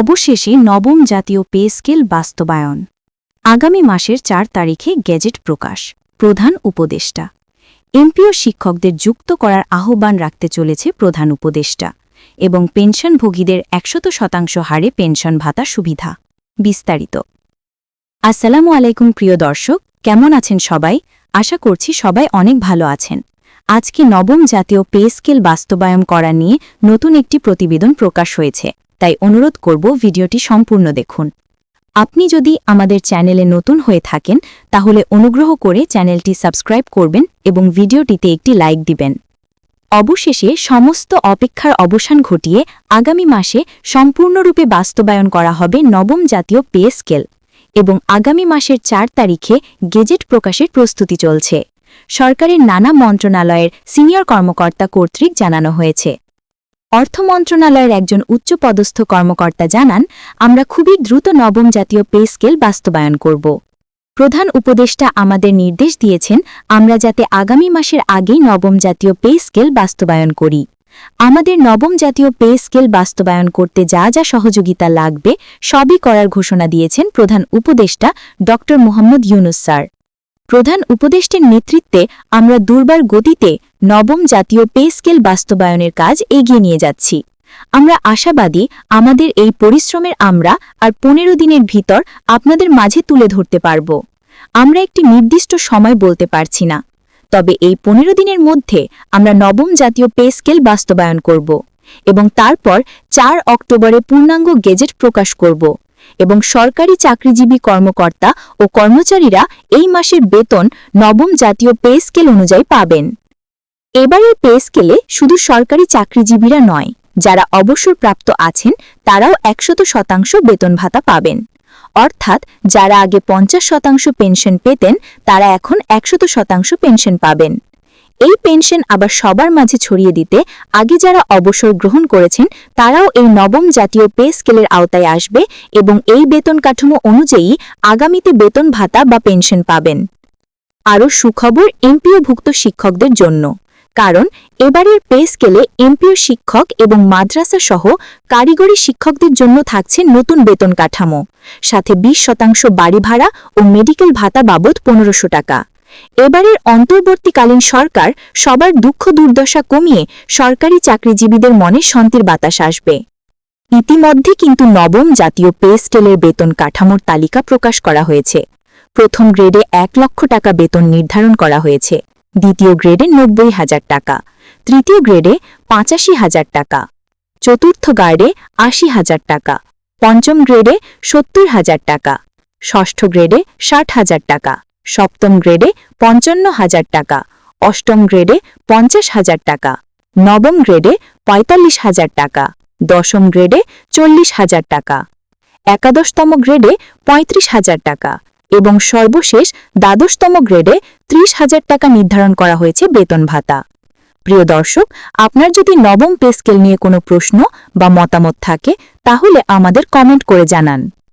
অবশেষে নবম জাতীয় পে স্কেল বাস্তবায়ন। আগামী মাসের চার তারিখে গেজেট প্রকাশ। প্রধান উপদেষ্টা। এমপিও শিক্ষকদের যুক্ত করার আহ্বান রাখতে চলেছে প্রধান উপদেষ্টা এবং পেনশনভোগীদের একশত শতাংশ হারে পেনশন ভাতা সুবিধা। বিস্তারিত। আসসালামু আলাইকুম প্রিয় দর্শক, কেমন আছেন সবাই? আশা করছি সবাই অনেক ভালো আছেন। আজকে নবম জাতীয় পে স্কেল বাস্তবায়ন করা নিয়ে নতুন একটি প্রতিবেদন প্রকাশ হয়েছে। তাই অনুরোধ করব ভিডিওটি সম্পূর্ণ দেখুন। আপনি যদি আমাদের চ্যানেলে নতুন হয়ে থাকেন, তাহলে অনুগ্রহ করে চ্যানেলটি সাবস্ক্রাইব করবেন এবং ভিডিওটিতে একটি লাইক দিবেন। অবশেষে সমস্ত অপেক্ষার অবসান ঘটিয়ে আগামী মাসে সম্পূর্ণরূপে বাস্তবায়ন করা হবে নবম জাতীয় পে স্কেল এবং আগামী মাসের চার তারিখে গেজেট প্রকাশের প্রস্তুতি চলছে। সরকারের নানা মন্ত্রণালয়ের সিনিয়র কর্মকর্তা কর্তৃক জানানো হয়েছে। অর্থ মন্ত্রণালয়ের একজন উচ্চপদস্থ কর্মকর্তা জানান, আমরা খুবই দ্রুত নবম জাতীয় পে স্কেল বাস্তবায়ন করব। প্রধান উপদেষ্টা আমাদের নির্দেশ দিয়েছেন, আমরা যাতে আগামী মাসের আগেই নবম জাতীয় পে স্কেল বাস্তবায়ন করি। আমাদের নবম জাতীয় পে স্কেল বাস্তবায়ন করতে যা যা সহযোগিতা লাগবে, সবই করার ঘোষণা দিয়েছেন প্রধান উপদেষ্টা ড মোহাম্মদ ইউনুস স্যার। প্রধান উপদেষ্টের নেতৃত্বে আমরা দুর্বার গতিতে নবম জাতীয় পে স্কেল বাস্তবায়নের কাজ এগিয়ে নিয়ে যাচ্ছি। আমরা আশাবাদী, আমাদের এই পরিশ্রমের আমরা আর পনেরো দিনের ভিতর আপনাদের মাঝে তুলে ধরতে পারব। আমরা একটি নির্দিষ্ট সময় বলতে পারছি না। তবে এই পনেরো দিনের মধ্যে আমরা নবম জাতীয় পে স্কেল বাস্তবায়ন করব এবং তারপর চার অক্টোবরে পূর্ণাঙ্গ গেজেট প্রকাশ করব এবং সরকারি চাকরিজীবী কর্মকর্তা ও কর্মচারীরা এই মাসের বেতন নবম জাতীয় পে স্কেল অনুযায়ী পাবেন। এবারের পে স্কেলে শুধু সরকারি চাকরিজীবীরা নয়, যারা অবসরপ্রাপ্ত আছেন, তারাও একশত শতাংশ বেতন ভাতা পাবেন। অর্থাৎ যারা আগে পঞ্চাশ শতাংশ পেনশন পেতেন, তারা এখন একশত শতাংশ পেনশন পাবেন। এই পেনশন আবার সবার মাঝে ছড়িয়ে দিতে আগে যারা অবসর গ্রহণ করেছেন, তারাও এই নবম জাতীয় পে স্কেলের আওতায় আসবে এবং এই বেতন কাঠামো অনুযায়ী আগামীতে বেতন ভাতা বা পেনশন পাবেন। আরও সুখবর এমপিওভুক্ত শিক্ষকদের জন্য। কারণ এবারের পে স্কেলে এমপিও শিক্ষক এবং মাদ্রাসা সহ কারিগরি শিক্ষকদের জন্য থাকছে নতুন বেতন কাঠামো। সাথে ২০ শতাংশ বাড়ি ভাড়া ও মেডিকেল ভাতা বাবদ পনেরোশো টাকা। এবারের অন্তর্বর্তীকালীন সরকার সবার দুঃখ দুর্দশা কমিয়ে সরকারি চাকরিজীবীদের মনে শান্তির বাতাস আসবে। ইতিমধ্যে কিন্তু নবম জাতীয় পে স্কেলের বেতন কাঠামোর তালিকা প্রকাশ করা হয়েছে। প্রথম গ্রেডে এক লক্ষ টাকা বেতন নির্ধারণ করা হয়েছে। দ্বিতীয় গ্রেডে নব্বই হাজার টাকা তৃতীয় গ্রেডে পঁচাশি হাজার টাকা চতুর্থ গার্ডে আশি হাজার টাকা পঞ্চম গ্রেডে সত্তর হাজার টাকা ষষ্ঠ গ্রেডে ষাট হাজার টাকা সপ্তম গ্রেডে পঞ্চান্ন হাজার টাকা অষ্টম গ্রেডে পঞ্চাশ হাজার টাকা নবম গ্রেডে পঁয়তাল্লিশ হাজার টাকা দশম গ্রেডে চল্লিশ হাজার টাকা একাদশতম গ্রেডে পঁয়ত্রিশ হাজার টাকা এবং সর্বশেষ দ্বাদশতম গ্রেডে ত্রিশ হাজার টাকা নির্ধারণ করা হয়েছে বেতন ভাতা। প্রিয় দর্শক, আপনার যদি নবম পে স্কেল নিয়ে কোনো প্রশ্ন বা মতামত থাকে, তাহলে আমাদের কমেন্ট করে জানান।